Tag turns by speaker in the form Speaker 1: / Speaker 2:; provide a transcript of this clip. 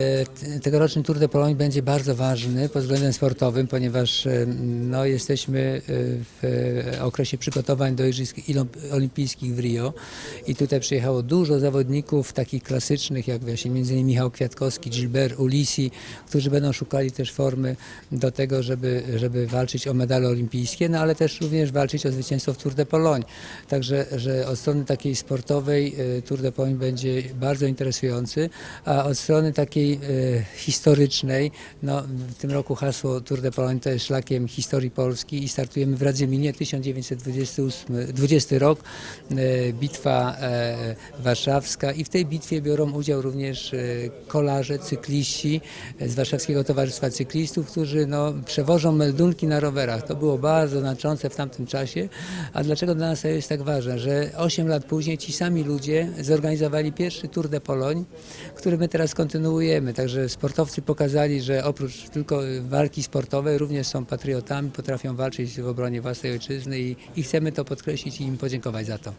Speaker 1: E, Tegoroczny Tour de Pologne będzie bardzo ważny pod względem sportowym, ponieważ e, no, jesteśmy e, w okresie przygotowań do Igrzysk Olimpijskich w Rio i tutaj przyjechało dużo zawodników takich klasycznych, jak właśnie m.in. Michał Kwiatkowski, Gilbert Ulisi, którzy będą szukali też formy do tego, żeby, żeby walczyć o medale olimpijskie, no ale też również walczyć o zwycięstwo w Tour de Pologne. Także że od strony takiej sportowej Tour de Pologne będzie bardzo interesujący, a od strony takiej e, historycznej, no w tym roku hasło Tour de Pologne to jest szlakiem historii Polski i startujemy w Radzyminie 1928 20 rok, e, bitwa e, warszawska i w tej bitwie biorą udział również kolarze, cykliści z Warszawskiego Towarzystwa Cyklistów, którzy no, przewożą meldunki na rowerach. To było bardzo znaczące w tamtym czasie. A dlaczego dla nas to jest tak ważne? Że 8 lat później ci sami ludzie zorganizowali pierwszy Tour de Pologne, który my teraz kontynuujemy. Także sportowcy pokazali, że oprócz tylko walki sportowej również są patriotami, potrafią walczyć w obronie własnej ojczyzny i, i chcemy to podkreślić i im podziękować za to.